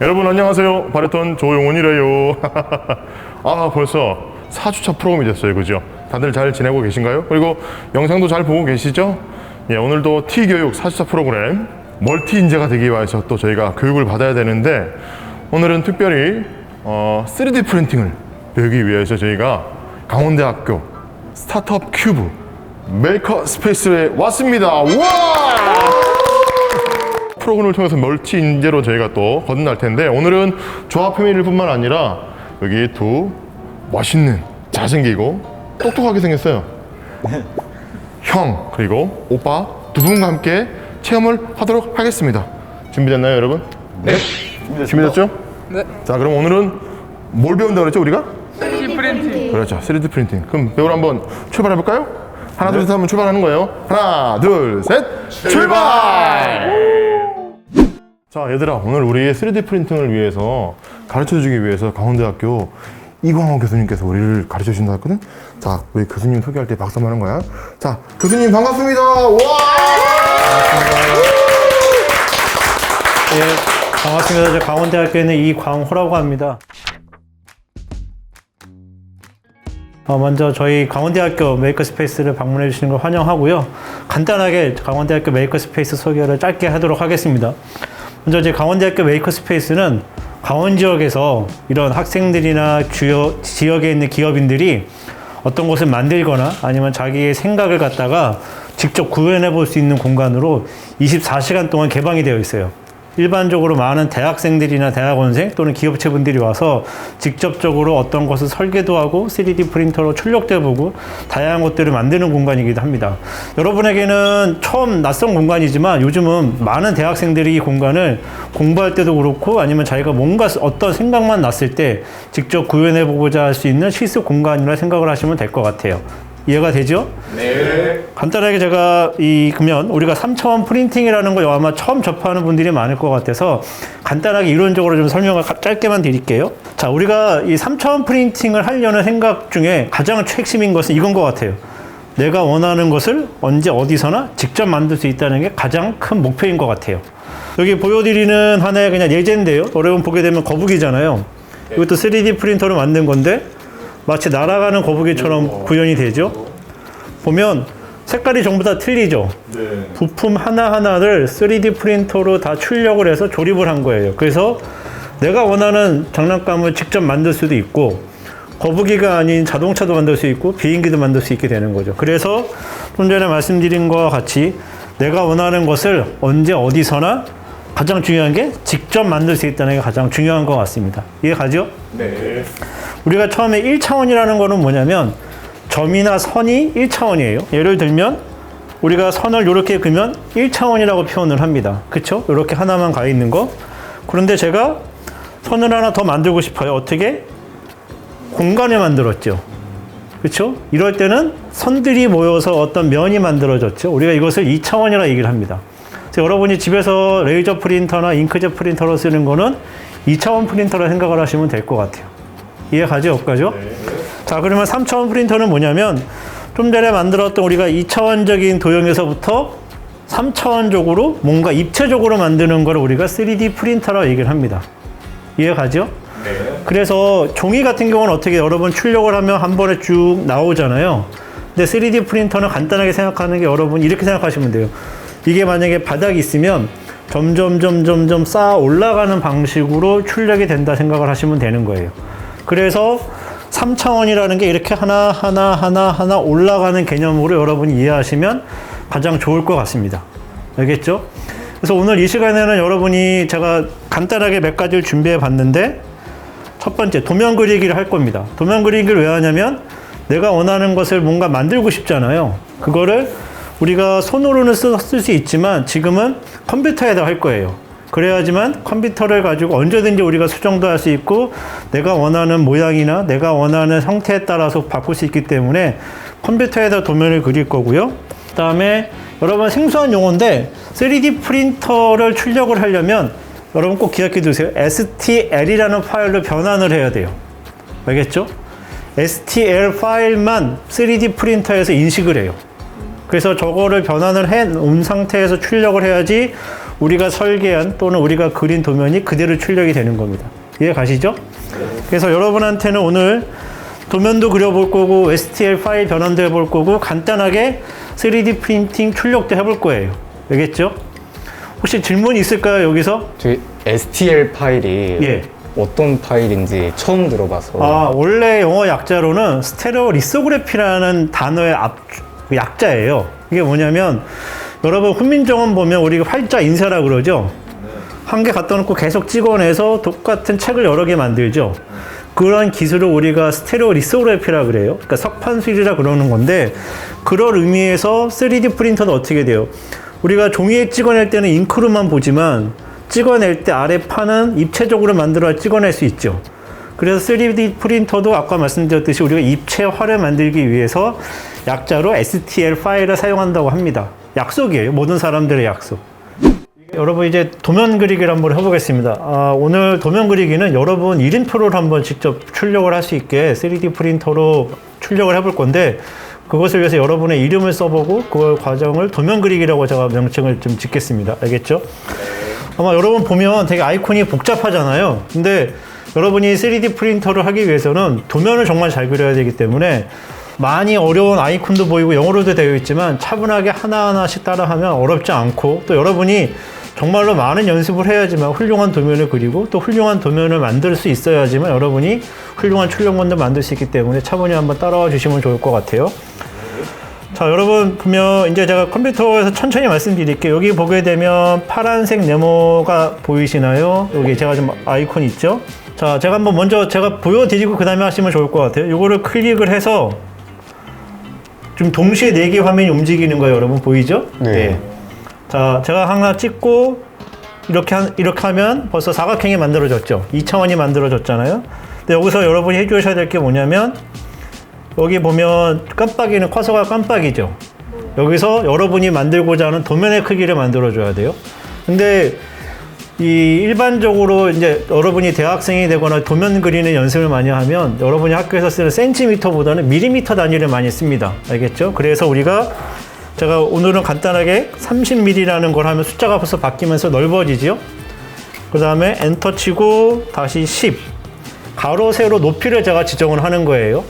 여러분 안녕하세요. 바리톤 조용훈이래요. 아 벌써 4주차 프로그램이 됐어요. 그죠? 다들 잘 지내고 계신가요? 그리고 영상도 잘 보고 계시죠? 예, 오늘도 T교육 4주차 프로그램 멀티 인재가 되기 위해서 또 저희가 교육을 받아야 되는데 오늘은 특별히 어, 3D 프린팅을 배우기 위해서 저희가 강원대학교 스타트업 큐브 메이커 스페이스에 왔습니다. 와! 프로그램을 통해서 멀티 인재로 저희가 또 거듭날 텐데 오늘은 조합 패밀리 뿐만 아니라 여기 두 멋있는 잘생기고 똑똑하게 생겼어요. 형 그리고 오빠 두 분과 함께 체험을 하도록 하겠습니다. 준비됐나요, 여러분? 네. 준비됐죠? 네. 자, 그럼 오늘은 뭘 배운다 그랬죠, 우리가? C 프린팅. 그렇죠. 3D 프린팅. 그럼 배우러 한번 출발해 볼까요? 하나, 둘, 셋 하면 출발하는 거예요. 하나, 둘, 셋, 출발! 자, 얘들아, 오늘 우리 3D 프린팅을 위해서 가르쳐 주기 위해서 강원대학교 이광호 교수님께서 우리를 가르쳐 주신다 했거든? 자, 우리 교수님 소개할 때 박수 한번 하는 거야. 자, 교수님 반갑습니다. 와! 예, 반갑습니다. 저 강원대학교에 있는 이광호라고 합니다. 어, 먼저 저희 강원대학교 메이커스페이스를 방문해 주시는 걸 환영하고요. 간단하게 강원대학교 메이커스페이스 소개를 짧게 하도록 하겠습니다. 먼저 이제 강원대학교 메이커스페이스는 강원 지역에서 이런 학생들이나 주요 지역에 있는 기업인들이 어떤 것을 만들거나 아니면 자기의 생각을 갖다가 직접 구현해 볼 수 있는 공간으로 24시간 동안 개방이 되어 있어요. 일반적으로 많은 대학생들이나 대학원생 또는 기업체분들이 와서 직접적으로 어떤 것을 설계도 하고 3D 프린터로 출력돼 보고 다양한 것들을 만드는 공간이기도 합니다. 여러분에게는 처음 낯선 공간이지만 요즘은 많은 대학생들이 이 공간을 공부할 때도 그렇고 아니면 자기가 뭔가 어떤 생각만 났을 때 직접 구현해 보고자 할 수 있는 실습 공간이라 생각을 하시면 될 것 같아요. 이해가 되죠? 간단하게 제가 이 그러면 우리가 3차원 프린팅이라는 거 아마 처음 접하는 분들이 많을 것 같아서 간단하게 이론적으로 좀 설명을 가- 짧게만 드릴게요. 자, 우리가 이 3차원 프린팅을 하려는 생각 중에 가장 핵심인 것은 이건 것 같아요. 내가 원하는 것을 언제 어디서나 직접 만들 수 있다는 게 가장 큰 목표인 것 같아요. 여기 보여드리는 하나의 그냥 예제인데요. 여러분 보게 되면 거북이잖아요. 이것도 3D 프린터로 만든 건데 마치 날아가는 거북이처럼 구현이 되죠. 보면 색깔이 전부 다 틀리죠. 부품 하나하나를 3D 프린터로 다 출력을 해서 조립을 한 거예요. 그래서 내가 원하는 장난감을 직접 만들 수도 있고 거북이가 아닌 자동차도 만들 수 있고 비행기도 만들 수 있게 되는 거죠. 그래서 좀 전에 말씀드린 것과 같이 내가 원하는 것을 언제 어디서나 가장 중요한 게 직접 만들 수 있다는 게 가장 중요한 것 같습니다. 이해 가죠? 우리가 처음에 1차원이라는 거는 뭐냐면 점이나 선이 1차원이에요. 예를 들면 우리가 선을 이렇게 그면 1차원이라고 표현을 합니다. 그쵸? 이렇게 하나만 가 있는 거. 그런데 제가 선을 하나 더 만들고 싶어요. 어떻게? 공간을 만들었죠. 그렇죠? 이럴 때는 선들이 모여서 어떤 면이 만들어졌죠. 우리가 이것을 2차원이라 얘기를 합니다. 그래서 여러분이 집에서 레이저 프린터나 잉크젯 프린터로 쓰는 거는 2차원 프린터라 생각을 하시면 될 것 같아요. 이해가죠? 없가죠? 자, 그러면 3차원 프린터는 뭐냐면 좀 전에 만들었던 우리가 2차원적인 도형에서부터 3차원적으로 뭔가 입체적으로 만드는 걸 우리가 3D 프린터라고 얘기를 합니다. 이해가죠? 그래서 종이 같은 경우는 어떻게 여러분 출력을 하면 한 번에 쭉 나오잖아요. 근데 3D 프린터는 간단하게 생각하는 게 여러분 이렇게 생각하시면 돼요. 이게 만약에 바닥이 있으면 점점 점점점 쌓아 올라가는 방식으로 출력이 된다 생각을 하시면 되는 거예요. 그래서 3차원이라는 게 이렇게 하나 하나 하나 하나 올라가는 개념으로 여러분이 이해하시면 가장 좋을 것 같습니다. 알겠죠? 그래서 오늘 이 시간에는 여러분이 제가 간단하게 몇 가지를 준비해 봤는데 첫 번째 도면 그리기를 할 겁니다. 도면 그리기를 왜 하냐면 내가 원하는 것을 뭔가 만들고 싶잖아요. 그거를 우리가 손으로는 쓸 수 있지만 지금은 컴퓨터에다 할 거예요. 그래야지만 컴퓨터를 가지고 언제든지 우리가 수정도 할 수 있고 내가 원하는 모양이나 내가 원하는 형태에 따라서 바꿀 수 있기 때문에 컴퓨터에다 도면을 그릴 거고요. 그다음에 여러분 생소한 용어인데 3D 프린터를 출력을 하려면 여러분 꼭 기억해 두세요. STL이라는 파일로 변환을 해야 돼요. 알겠죠? STL 파일만 3D 프린터에서 인식을 해요. 그래서 저거를 변환을 해 놓은 상태에서 출력을 해야지 우리가 설계한 또는 우리가 그린 도면이 그대로 출력이 되는 겁니다. 이해 가시죠? 그래서 여러분한테는 오늘 도면도 그려볼 거고 STL 파일 변환도 해볼 거고 간단하게 3D 프린팅 출력도 해볼 거예요. 알겠죠? 혹시 질문 있을까요 여기서? 저희 STL 파일이 예. 어떤 파일인지 처음 들어봐서 아 원래 영어 약자로는 스테레오 리소그래피라는 단어의 앞 약자예요. 이게 뭐냐면 여러분 훈민정음 보면 우리가 활자 인쇄라 그러죠. 한 개 갖다 놓고 계속 찍어내서 똑같은 책을 여러 개 만들죠. 그런 기술을 우리가 스테레오 리소그래피라 그래요. 그러니까 석판술이라 그러는 건데 그런 의미에서 3D 프린터는 어떻게 돼요? 우리가 종이에 찍어낼 때는 잉크로만 보지만 찍어낼 때 아래 판은 입체적으로 만들어 찍어낼 수 있죠. 그래서 3D 프린터도 아까 말씀드렸듯이 우리가 입체화를 만들기 위해서 약자로 STL 파일을 사용한다고 합니다. 약속이에요. 모든 사람들의 약속. 여러분 이제 도면 그리기를 한번 해보겠습니다. 아, 오늘 도면 그리기는 여러분 1인표를 한번 직접 출력을 할 수 있게 3D 프린터로 출력을 해볼 건데 그것을 위해서 여러분의 이름을 써보고 그걸 과정을 도면 그리기라고 제가 명칭을 좀 짓겠습니다. 알겠죠? 아마 여러분 보면 되게 아이콘이 복잡하잖아요. 근데 여러분이 3D 프린터를 하기 위해서는 도면을 정말 잘 그려야 되기 때문에 많이 어려운 아이콘도 보이고 영어로도 되어 있지만 차분하게 하나하나씩 따라하면 어렵지 않고 또 여러분이 정말로 많은 연습을 해야지만 훌륭한 도면을 그리고 또 훌륭한 도면을 만들 수 있어야지만 여러분이 훌륭한 출력문도 만들 수 있기 때문에 차분히 한번 따라와 주시면 좋을 것 같아요. 자, 여러분 보면 이제 제가 컴퓨터에서 천천히 말씀드릴게요. 여기 보게 되면 파란색 네모가 보이시나요? 여기 제가 좀 아이콘 있죠? 자, 제가 한번 먼저 제가 보여드리고 그 다음에 하시면 좋을 것 같아요. 이거를 클릭을 해서 좀 동시에 네 개 화면이 움직이는 거예요, 여러분 보이죠? 네. 자, 제가 하나 찍고 이렇게 한, 이렇게 하면 벌써 사각형이 만들어졌죠. 2차원이 만들어졌잖아요. 근데 여기서 여러분이 해주셔야 될 게 뭐냐면 여기 보면 깜빡이는 커서가 깜빡이죠. 여기서 여러분이 만들고자 하는 도면의 크기를 만들어줘야 돼요. 근데 이 일반적으로 이제 여러분이 대학생이 되거나 도면 그리는 연습을 많이 하면 여러분이 학교에서 쓰는 센티미터보다는 밀리미터 단위를 많이 씁니다. 알겠죠? 그래서 우리가 제가 오늘은 간단하게 30mm라는 걸 하면 숫자가 벌써 바뀌면서 넓어지죠. 그 다음에 엔터 치고 다시 10. 가로, 세로 높이를 제가 지정을 하는 거예요.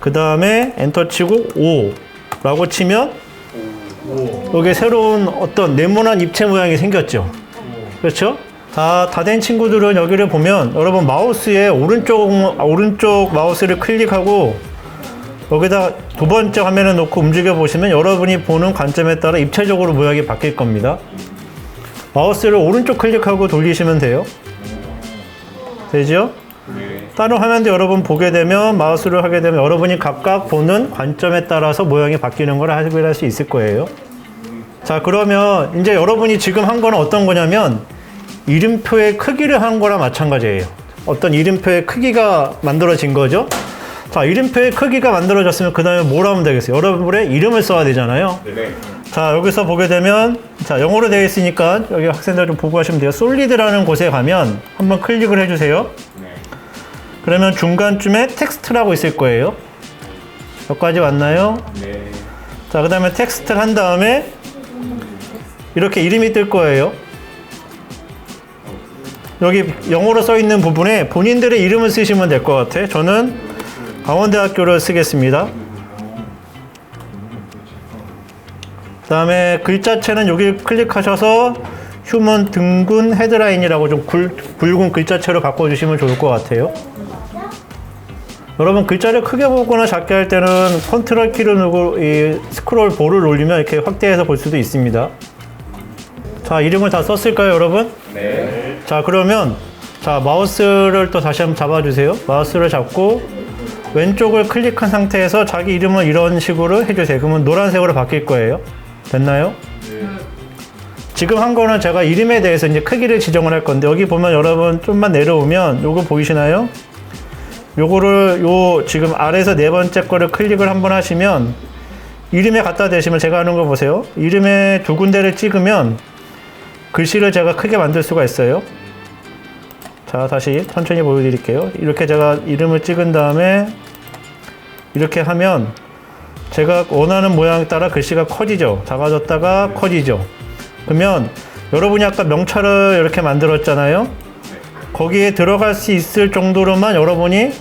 그 다음에 엔터 치고 5. 라고 치면 여기 새로운 어떤 네모난 입체 모양이 생겼죠. 그렇죠? 다, 다 된 친구들은 여기를 보면 여러분 마우스의 오른쪽, 오른쪽 마우스를 클릭하고 여기다 두 번째 화면을 놓고 움직여 보시면 여러분이 보는 관점에 따라 입체적으로 모양이 바뀔 겁니다. 마우스를 오른쪽 클릭하고 돌리시면 돼요. 되죠? 다른 화면도 여러분 보게 되면 마우스를 하게 되면 여러분이 각각 보는 관점에 따라서 모양이 바뀌는 걸 확인할 수 있을 거예요. 자, 그러면 이제 여러분이 지금 한 거는 어떤 거냐면 이름표의 크기를 한 거랑 마찬가지예요. 어떤 이름표의 크기가 만들어진 거죠. 자, 이름표의 크기가 만들어졌으면 그 다음에 뭘 하면 되겠어요? 여러분의 이름을 써야 되잖아요. 자, 여기서 보게 되면, 자, 영어로 되어 있으니까 여기 학생들 좀 보고 하시면 돼요. 솔리드라는 곳에 가면 한번 클릭을 해주세요. 그러면 중간쯤에 텍스트라고 있을 거예요. 여기까지 왔나요? 자, 그 다음에 텍스트를 한 다음에 이렇게 이름이 뜰 거예요. 여기 영어로 써 있는 부분에 본인들의 이름을 쓰시면 될 것 같아요. 저는 강원대학교를 쓰겠습니다. 그 다음에 글자체는 여기 클릭하셔서 휴먼 등군 헤드라인이라고 좀 굵, 굵은 글자체로 바꿔주시면 좋을 것 같아요. 여러분 글자를 크게 보거나 작게 할 때는 컨트롤 키를 누르고 이 스크롤 볼을 올리면 이렇게 확대해서 볼 수도 있습니다. 자 이름을 다 썼을까요 여러분? 네. 자 그러면 자 마우스를 또 다시 한번 잡아 주세요. 마우스를 잡고 왼쪽을 클릭한 상태에서 자기 이름을 이런 식으로 해 주세요. 그러면 노란색으로 바뀔 거예요. 됐나요? 지금 한 거는 제가 이름에 대해서 이제 크기를 지정을 할 건데 여기 보면 여러분 좀만 내려오면 요거 보이시나요? 요거를 요 지금 아래에서 네 번째 거를 클릭을 한번 하시면 이름에 갖다 대시면 제가 하는 거 보세요. 이름에 두 군데를 찍으면 글씨를 제가 크게 만들 수가 있어요. 자, 다시 천천히 보여드릴게요. 이렇게 제가 이름을 찍은 다음에 이렇게 하면 제가 원하는 모양에 따라 글씨가 커지죠. 작아졌다가 커지죠. 그러면 여러분이 아까 명찰을 이렇게 만들었잖아요. 거기에 들어갈 수 있을 정도로만 여러분이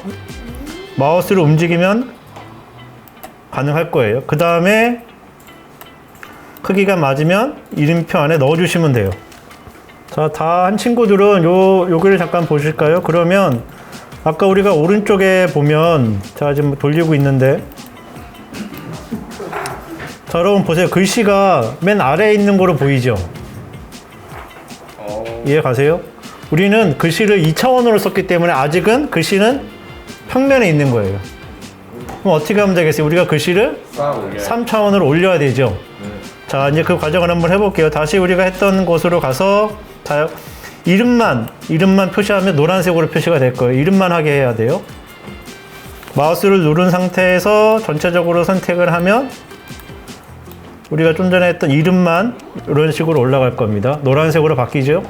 마우스를 움직이면 가능할 거예요. 그 다음에 크기가 맞으면 이름표 안에 넣어주시면 돼요. 자, 다 한 친구들은 요, 여기를 잠깐 보실까요? 그러면 아까 우리가 오른쪽에 보면 자, 지금 돌리고 있는데 자, 여러분 보세요. 글씨가 맨 아래에 있는 거로 보이죠? 이해 가세요? 우리는 글씨를 2차원으로 썼기 때문에 아직은 글씨는 평면에 있는 거예요. 그럼 어떻게 하면 되겠어요? 우리가 글씨를 3차원으로 올려야 되죠. 자, 이제 그 과정을 한번 해볼게요. 다시 우리가 했던 곳으로 가서 자, 이름만 이름만 표시하면 노란색으로 표시가 될 거예요. 이름만 하게 해야 돼요. 마우스를 누른 상태에서 전체적으로 선택을 하면 우리가 좀 전에 했던 이름만 이런 식으로 올라갈 겁니다. 노란색으로 바뀌죠.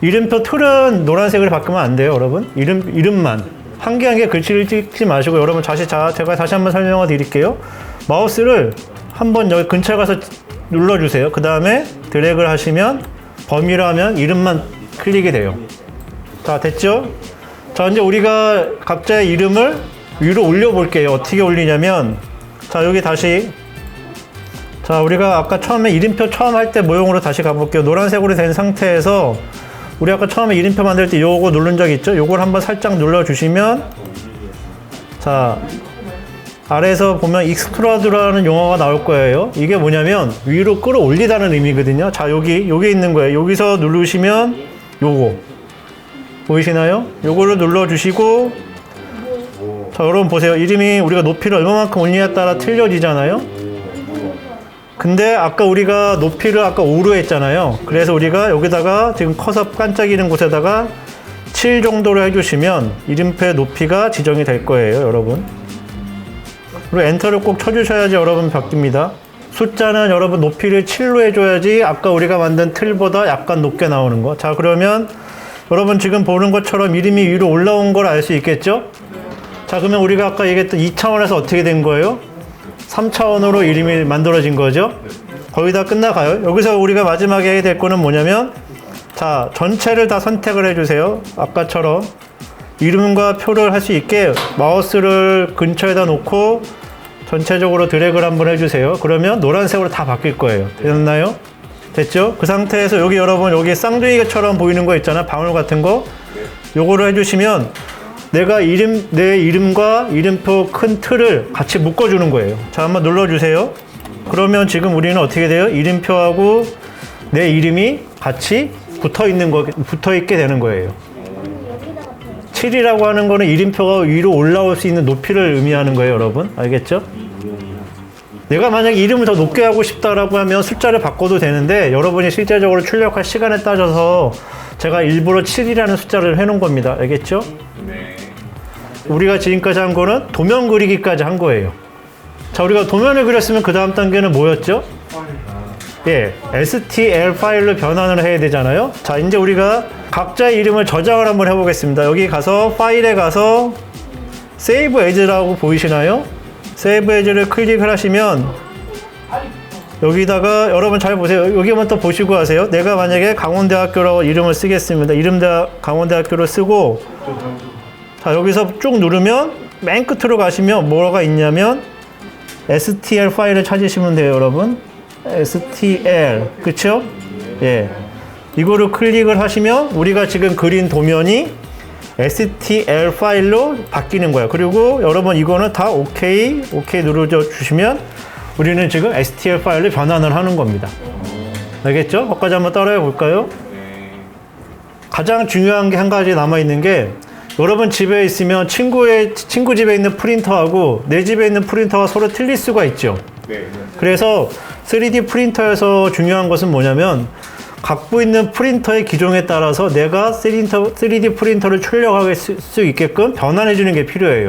이름표 틀은 노란색으로 바꾸면 안 돼요, 여러분. 이름 이름만 한 개 한 개 글씨를 찍지 마시고 여러분 다시 자 제가 다시 한번 설명을 드릴게요. 마우스를 한번 여기 근처에 가서 눌러주세요. 그 다음에 드래그를 하시면 범위로 하면 이름만 클릭이 돼요. 자 됐죠? 자 이제 우리가 각자의 이름을 위로 올려 볼게요. 어떻게 올리냐면 자 여기 다시 자, 우리가 아까 처음에 이름표 처음 할 때 모형으로 다시 가볼게요. 노란색으로 된 상태에서 우리 아까 처음에 이름표 만들 때 요거 누른 적 있죠? 요걸 한번 살짝 눌러주시면 자, 아래에서 보면 익스트라드라는 용어가 나올 거예요. 이게 뭐냐면 위로 끌어올리다는 의미거든요. 자, 여기, 여기 있는 거예요. 여기서 누르시면 요거. 보이시나요? 요거를 눌러 주시고 자, 여러분 보세요. 이름이 우리가 높이를 얼마만큼 올리냐에 따라 틀려지잖아요. 근데 아까 우리가 높이를 아까 5로 했잖아요. 그래서 우리가 여기다가 지금 커서 반짝이는 곳에다가 7 정도로 해주시면 이름표의 높이가 지정이 될 거예요, 여러분. 그리고 엔터를 꼭 쳐주셔야지 여러분 바뀝니다. 숫자는 여러분 높이를 7로 해줘야지 아까 우리가 만든 틀보다 약간 높게 나오는 거. 자, 그러면 여러분 지금 보는 것처럼 이름이 위로 올라온 걸 알 수 있겠죠? 자, 그러면 우리가 아까 얘기했던 2차원에서 어떻게 된 거예요? 3차원으로 이름이 만들어진 거죠. 거의 다 끝나가요. 여기서 우리가 마지막에 해야 될 거는 뭐냐면 자 전체를 다 선택을 해주세요. 아까처럼 이름과 표를 할 수 있게 마우스를 근처에다 놓고 전체적으로 드래그를 한번 해주세요. 그러면 노란색으로 다 바뀔 거예요. 됐나요? 됐죠? 그 상태에서 여기 여러분 여기 쌍둥이처럼 보이는 거 있잖아 방울 같은 거 요거를 해주시면 내가 이름 내 이름과 이름표 큰 틀을 같이 묶어주는 거예요. 자 한번 눌러주세요. 그러면 지금 우리는 어떻게 돼요? 이름표하고 내 이름이 같이 붙어 있는 거 붙어 있게 되는 거예요. 7이라고 하는 거는 이름표가 위로 올라올 수 있는 높이를 의미하는 거예요, 여러분. 알겠죠? 내가 만약 이름을 더 높게 하고 싶다라고 하면 숫자를 바꿔도 되는데 여러분이 실제적으로 출력할 시간에 따져서 제가 일부러 7이라는 숫자를 해놓은 겁니다. 알겠죠? 우리가 지금까지 한 거는 도면 그리기까지 한 거예요. 자, 우리가 도면을 그렸으면 그 다음 단계는 뭐였죠? 예, STL 파일로 변환을 해야 되잖아요. 자, 이제 우리가 각자의 이름을 저장을 한번 해보겠습니다. 여기 가서 파일에 가서 세이브 에즈라고 보이시나요? 세이브 에즈를 클릭을 하시면 여기다가 여러분 잘 보세요. 여기만 또 보시고 하세요. 내가 만약에 강원대학교라고 이름을 쓰겠습니다. 이름 대 강원대학교를 쓰고 자 여기서 쭉 누르면 맨 끝으로 가시면 뭐가 있냐면 STL 파일을 찾으시면 돼요, 여러분. STL 그쵸? 예. 이거를 클릭을 하시면 우리가 지금 그린 도면이 STL 파일로 바뀌는 거예요. 그리고 여러분 이거는 다 OK, OK 눌러 주시면 우리는 지금 STL 파일로 변환을 하는 겁니다. 알겠죠? 거기까지 한번 따라해 볼까요? 가장 중요한 게 한 가지 남아 있는 게 여러분 집에 있으면 친구의 친구 집에 있는 프린터하고 내 집에 있는 프린터가 서로 틀릴 수가 있죠. 그래서 3D 프린터에서 중요한 것은 뭐냐면 갖고 있는 프린터의 기종에 따라서 내가 3D 프린터를 출력할 수 있게끔 변환해 주는 게 필요해요.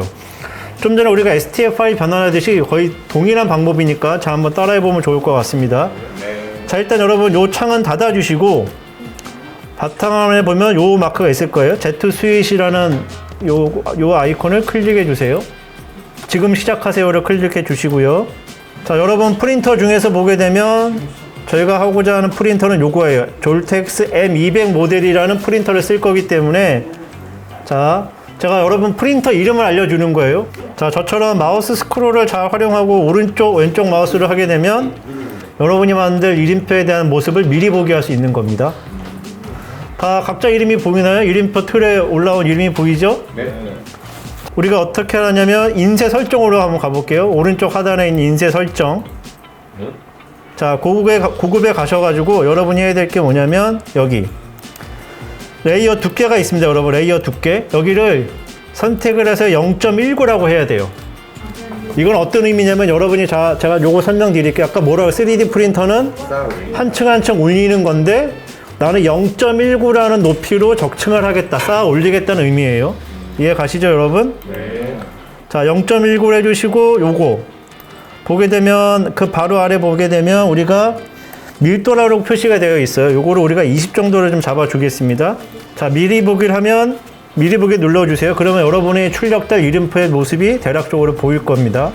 좀 전에 우리가 파일 변환하듯이 거의 동일한 방법이니까 자 한번 따라해 보면 좋을 것 같습니다. 자 일단 여러분 요 창은 닫아 주시고 바탕화면에 보면 요 마크가 있을 거예요. Z 스윗이라는 요, 요 아이콘을 클릭해 주세요. 지금 시작하세요를 클릭해 주시고요. 자, 여러분 프린터 중에서 보게 되면 저희가 하고자 하는 프린터는 요거예요. 졸텍스 M200 모델이라는 프린터를 쓸 거기 때문에 자, 제가 여러분 프린터 이름을 알려주는 거예요. 자, 저처럼 마우스 스크롤을 잘 활용하고 오른쪽, 왼쪽 마우스를 하게 되면 여러분이 만들 이름표에 대한 모습을 미리 보게 할 수 있는 겁니다. 다 각자 이름이 보이나요? 이름표 틀에 올라온 이름이 보이죠? 우리가 어떻게 하냐면 인쇄 설정으로 한번 가볼게요. 오른쪽 하단에 있는 인쇄 설정. 자, 고급에, 가- 고급에 가셔가지고 여러분이 해야 될 게 뭐냐면 여기 레이어 두께가 있습니다, 여러분. 레이어 두께. 여기를 선택을 해서 0.19라고 해야 돼요. 이건 어떤 의미냐면 여러분이 자, 제가 요거 설명드릴게요. 아까 뭐라고 3D 프린터는 한 층 한 층 올리는 건데 나는 0.19라는 높이로 적층을 하겠다. 쌓아 올리겠다는 의미예요. 이해 가시죠, 여러분? 자, 0.19를 해주시고 요거 보게 되면 그 바로 아래 보게 되면 우리가 밀도라고 표시가 되어 있어요. 요거를 우리가 20 정도를 좀 잡아 주겠습니다. 자, 미리 보기를 하면 미리 보기 눌러 주세요. 그러면 여러분의 출력될 이름표의 모습이 대략적으로 보일 겁니다.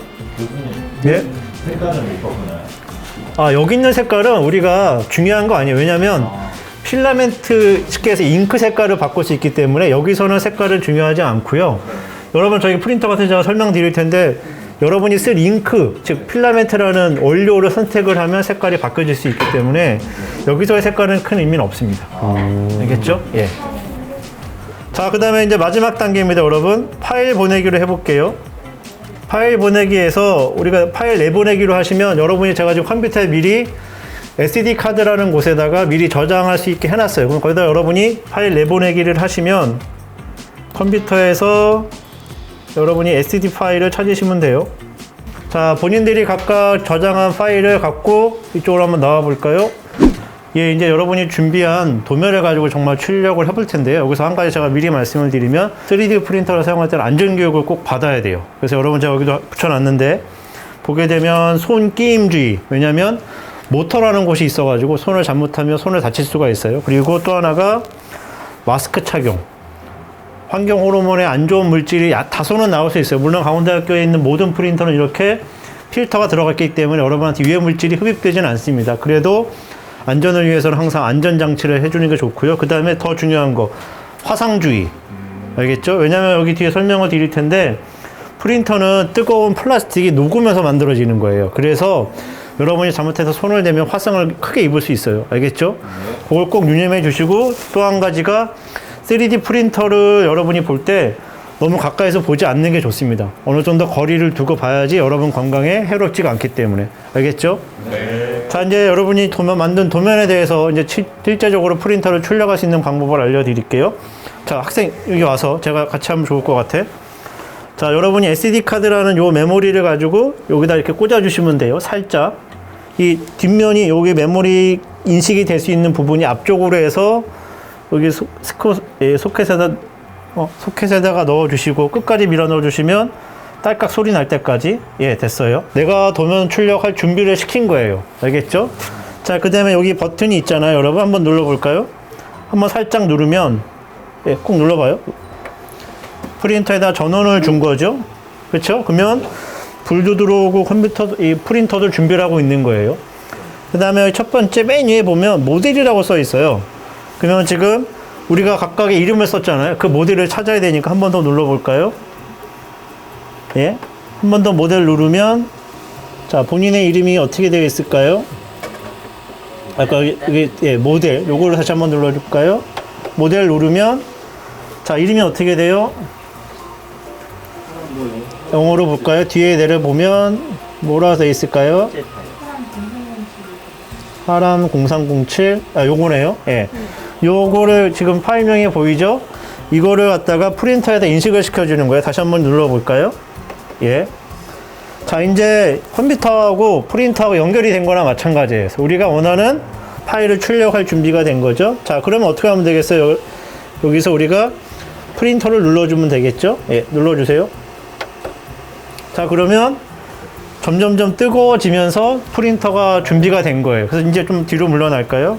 예? 아, 여기 있는 색깔은 우리가 중요한 거 아니에요. 왜냐면 필라멘트 쉽게 해서 잉크 색깔을 바꿀 수 있기 때문에 여기서는 색깔은 중요하지 않고요. 여러분 저희 프린터 같은 제가 설명드릴 텐데 여러분이 쓸 잉크, 즉 필라멘트라는 원료를 선택을 하면 색깔이 바뀌어질 수 있기 때문에 여기서의 색깔은 큰 의미는 없습니다. 알겠죠? 예. 자, 그 다음에 이제 마지막 단계입니다, 여러분. 파일 보내기로 해볼게요. 파일 보내기에서 우리가 파일 내보내기로 하시면 여러분이 제가 지금 컴퓨터에 미리 SD 카드라는 곳에다가 미리 저장할 수 있게 해놨어요. 그럼 거기다 여러분이 파일 내보내기를 하시면 컴퓨터에서 여러분이 SD 파일을 찾으시면 돼요. 자, 본인들이 각각 저장한 파일을 갖고 이쪽으로 한번 나와 볼까요? 예, 이제 여러분이 준비한 도면을 가지고 정말 출력을 해볼 텐데요. 여기서 한 가지 제가 미리 말씀을 드리면 3D 프린터를 사용할 때는 안전교육을 꼭 받아야 돼요. 그래서 여러분 제가 여기도 붙여놨는데 보게 되면 손 끼임주의. 왜냐면 모터라는 곳이 있어가지고 손을 잘못하면 손을 다칠 수가 있어요. 그리고 또 하나가 마스크 착용. 환경 호르몬에 안 좋은 물질이 야- 다소는 나올 수 있어요. 물론 강원대학교에 있는 모든 프린터는 이렇게 필터가 들어갔기 때문에 여러분한테 유해 물질이 흡입되지는 않습니다. 그래도 안전을 위해서는 항상 안전 장치를 해주는 게 좋고요. 그 다음에 더 중요한 거 화상주의. 알겠죠? 왜냐면 여기 뒤에 설명을 드릴 텐데 프린터는 뜨거운 플라스틱이 녹으면서 만들어지는 거예요. 그래서 여러분이 잘못해서 손을 대면 화상을 크게 입을 수 있어요. 알겠죠? 그걸 꼭 유념해 주시고 또 한 가지가 3D 프린터를 여러분이 볼 때 너무 가까이서 보지 않는 게 좋습니다. 어느 정도 거리를 두고 봐야지 여러분 건강에 해롭지가 않기 때문에. 알겠죠? 자, 이제 여러분이 도면, 만든 도면에 대해서 이제 치- 실제적으로 프린터를 출력할 수 있는 방법을 알려드릴게요. 자, 학생, 여기 와서 제가 같이 하면 좋을 것 같아. 자, 여러분이 SD카드라는 요 메모리를 가지고 여기다 이렇게 꽂아주시면 돼요. 살짝. 이 뒷면이 여기 메모리 인식이 될 수 있는 부분이 앞쪽으로 해서 여기 소, 스코, 예, 소켓에다, 어, 소켓에다가 넣어주시고 끝까지 밀어 넣어주시면 딸깍 소리 날 때까지 예 됐어요. 내가 도면 출력할 준비를 시킨 거예요. 알겠죠? 자그 다음에 여기 버튼이 있잖아요. 여러분 한번 눌러 볼까요? 한번 살짝 누르면 예, 꼭 눌러봐요. 프린터에다 전원을 준 거죠? 그렇죠 그러면 불도 들어오고 컴퓨터 이 프린터도 준비를 하고 있는 거예요. 그 다음에 첫 번째 맨 위에 보면 모델이라고 써 있어요 그러면 지금 우리가 각각의 이름을 썼잖아요 그 모델을 찾아야 되니까 한 번 더 눌러 볼까요 예? 한 번 더 모델 누르면 자 본인의 이름이 어떻게 되어 있을까요? 아까 여기 예, 모델 요거를 다시 한번 눌러줄까요? 모델 누르면 자 이름이 어떻게 돼요? 영어로 볼까요? 뒤에 내려보면 뭐라 되어 있을까요? 하람 0307 아 요거네요. 예. 요거를 지금 파일명이 보이죠? 이거를 갖다가 프린터에다 인식을 시켜주는 거예요. 다시 한번 눌러볼까요? 예. 자, 이제 컴퓨터하고 프린터하고 연결이 된 거나 마찬가지예요. 우리가 원하는 파일을 출력할 준비가 된 거죠. 자, 그러면 어떻게 하면 되겠어요? 여- 여기서 우리가 프린터를 눌러주면 되겠죠? 예, 눌러주세요. 자, 그러면 점점점 뜨거워지면서 프린터가 준비가 된 거예요. 그래서 이제 좀 뒤로 물러날까요?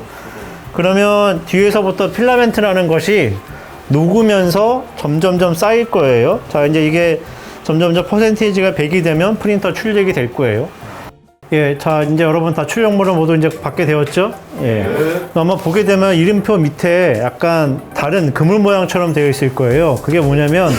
그러면 뒤에서부터 필라멘트라는 것이 녹으면서 점점점 쌓일 거예요. 자, 이제 이게 점점점 퍼센테이지가 100이 되면 프린터 출력이 될 거예요. 예, 자 이제 여러분 다 출력물을 모두 이제 받게 되었죠? 예. 아마 보게 되면 이름표 밑에 약간 다른 그물 모양처럼 되어 있을 거예요. 그게 뭐냐면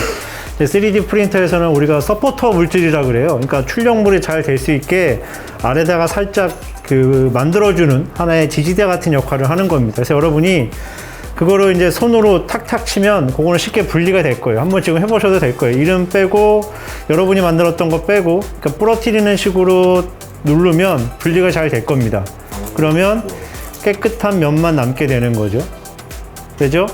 이제 3D 프린터에서는 우리가 서포터 물질이라 그래요. 그러니까 출력물이 잘 될 수 있게 아래다가 살짝 그 만들어주는 하나의 지지대 같은 역할을 하는 겁니다. 그래서 여러분이 그거를 이제 손으로 탁탁 치면 그거는 쉽게 분리가 될 거예요. 한번 지금 해보셔도 될 거예요. 이름 빼고 여러분이 만들었던 거 빼고 그러니까 부러뜨리는 식으로 누르면 분리가 잘 될 겁니다. 그러면 깨끗한 면만 남게 되는 거죠. 되죠?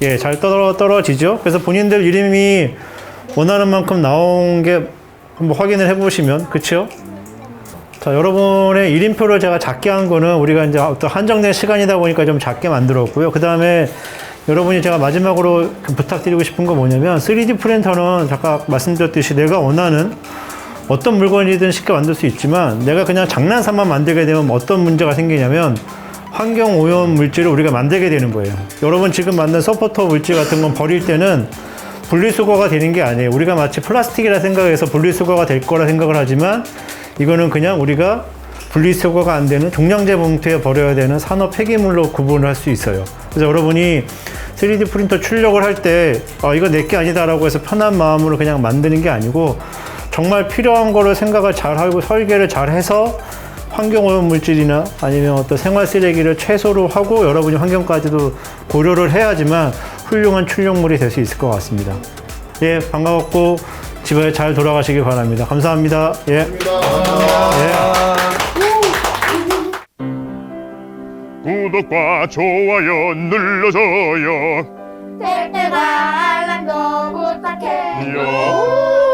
예, 잘 떨어, 떨어지죠? 그래서 본인들 이름이 원하는 만큼 나온 게 한번 확인을 해보시면, 그쵸? 자, 여러분의 이름표를 제가 작게 한 거는 우리가 이제 어떤 한정된 시간이다 보니까 좀 작게 만들었고요. 그 다음에 여러분이 제가 마지막으로 그 부탁드리고 싶은 거 뭐냐면 3D 프린터는 아까 말씀드렸듯이 내가 원하는 어떤 물건이든 쉽게 만들 수 있지만 내가 그냥 장난삼아 만들게 되면 어떤 문제가 생기냐면 환경 오염 물질을 우리가 만들게 되는 거예요. 여러분 지금 만든 서포터 물질 같은 건 버릴 때는 분리수거가 되는 게 아니에요. 우리가 마치 플라스틱이라 생각해서 분리수거가 될 거라 생각을 하지만 이거는 그냥 우리가 분리수거가 안 되는 종량제 봉투에 버려야 되는 산업 폐기물로 구분을 할 수 있어요. 그래서 여러분이 3D 프린터 출력을 할 때 아, 이거 내 게 아니다라고 해서 편한 마음으로 그냥 만드는 게 아니고 정말 필요한 거를 생각을 잘 하고 설계를 잘 해서 환경오염 물질이나 아니면 어떤 생활 쓰레기를 최소로 하고 여러분이 환경까지도 고려를 해야지만 훌륭한 출력물이 될 수 있을 것 같습니다. 예, 반가웠고 집에 잘 돌아가시길 바랍니다. 감사합니다. 예. 구독과 좋아요 눌러줘요. 댓글과 알람도 부탁해. 요.